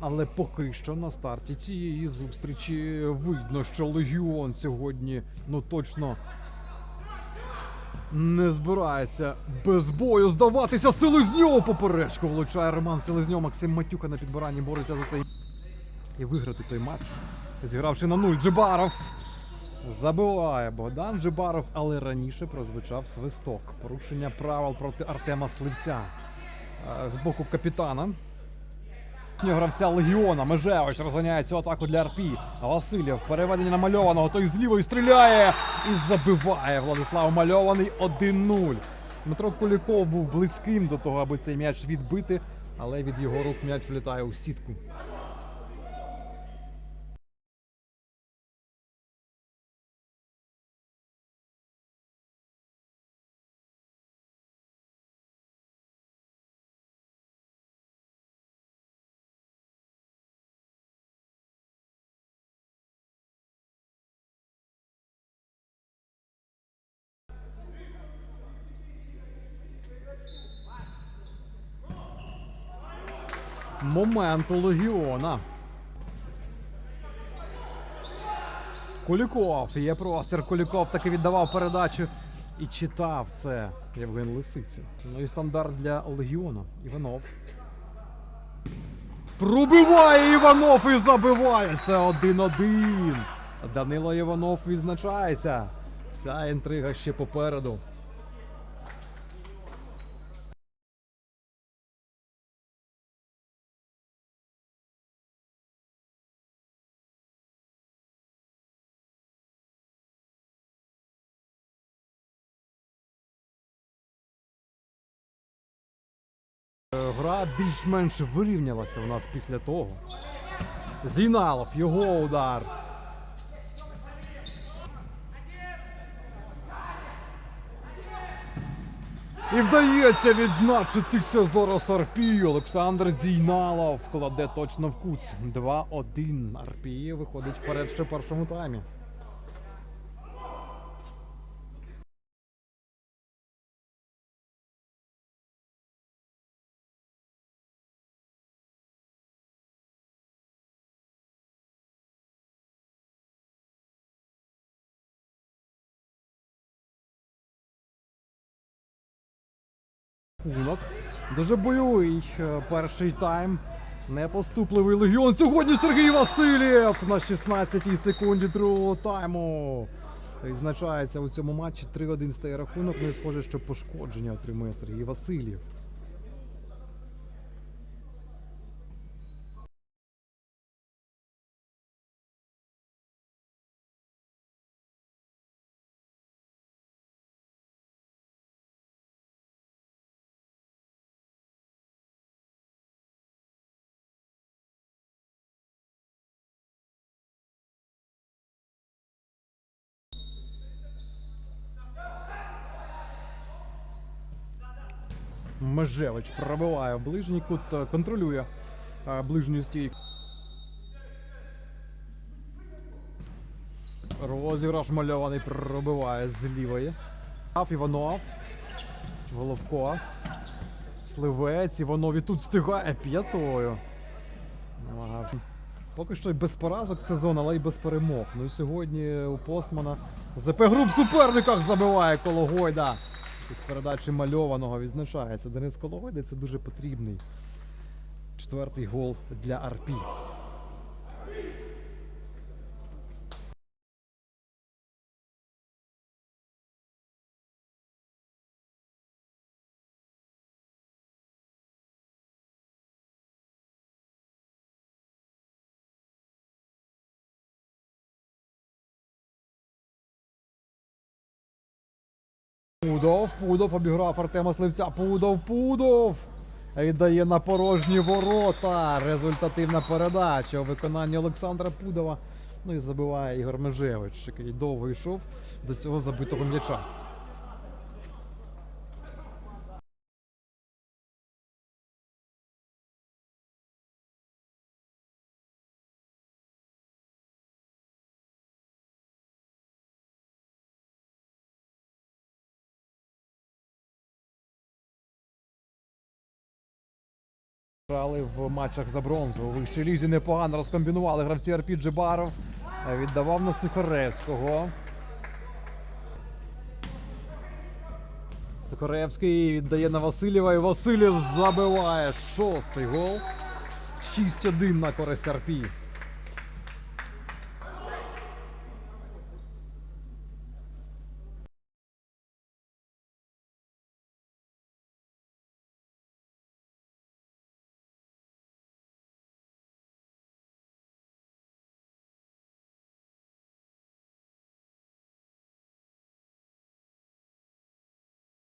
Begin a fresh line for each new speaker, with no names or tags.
Але поки що на старті цієї зустрічі видно, що Легіон сьогодні ну точно не збирається без бою здаватися. Селезньов поперечку влучає Роман Селезньов. Максим Матюка на підбиранні бореться за цей і виграти той матч. Зігравши на нуль, Джибаров забиває Богдан Джибаров, але раніше прозвучав свисток. Порушення правил проти Артема Сливця Е, з боку капітана. Гравця Легіона Межевич розганяє цю атаку для РП. Васильєв переведення намальованого. Той з лівої стріляє і забиває Владислав Мальований 1-0. Дмитро Куліков був близьким до того, аби цей м'яч відбити, але від його рук м'яч влітає у сітку. Момент Легіона. Куліков. Є простір. Куліков таки віддавав передачу і читав це Євген Лисиця. Ну і стандарт для Легіона. Іванов. Пробиває Іванов і забиває. Це 1-1. Данило Іванов відзначається. Вся інтрига ще попереду. Гра більш-менш вирівнялася у нас після того. Зіналов, його удар. І вдається відзначитися зараз Арпій. Олександр Зійналов кладе точно в кут. 2-1. Арпій виходить вперед ще в першому таймі. Рахунок. Дуже бойовий е, перший тайм. Непоступливий легіон. Сьогодні Сергій Васильєв на 16-й секунді другого тайму. Відзначається у цьому матчі 3-1 стає рахунок. Ну і схоже, що пошкодження отримує Сергій Васильєв. Межевич пробиває ближній кут, е, контролює е, ближню стійку. Розіграш мальований пробиває з лівої. Аф Іванов. Головко. Сливець. Іванов і тут встигає п'ятою. Намагався. Поки що без поразок сезон, але й без перемог. Ну і сьогодні у Постмана ЗП груп в суперниках забиває Кологойда. Із передачі мальованого відзначається. Денис Кологойда це дуже потрібний. Четвертий гол для Арпі. Пудов, Пудов обіграв Артема Сливця. Пудов, Пудов. Віддає на порожні ворота. Результативна передача у виконанні Олександра Пудова. Ну і забиває Ігор Межевич, який довго йшов до цього забитого м'яча. Грали в матчах за бронзу. У вищій лізі непогано розкомбінували гравці Арпі Джибаров. Е, Віддавав на Сухаревського. Сухаревський віддає на Васильєва і Васильєв забиває шостий гол. 6-1 на користь Арпі.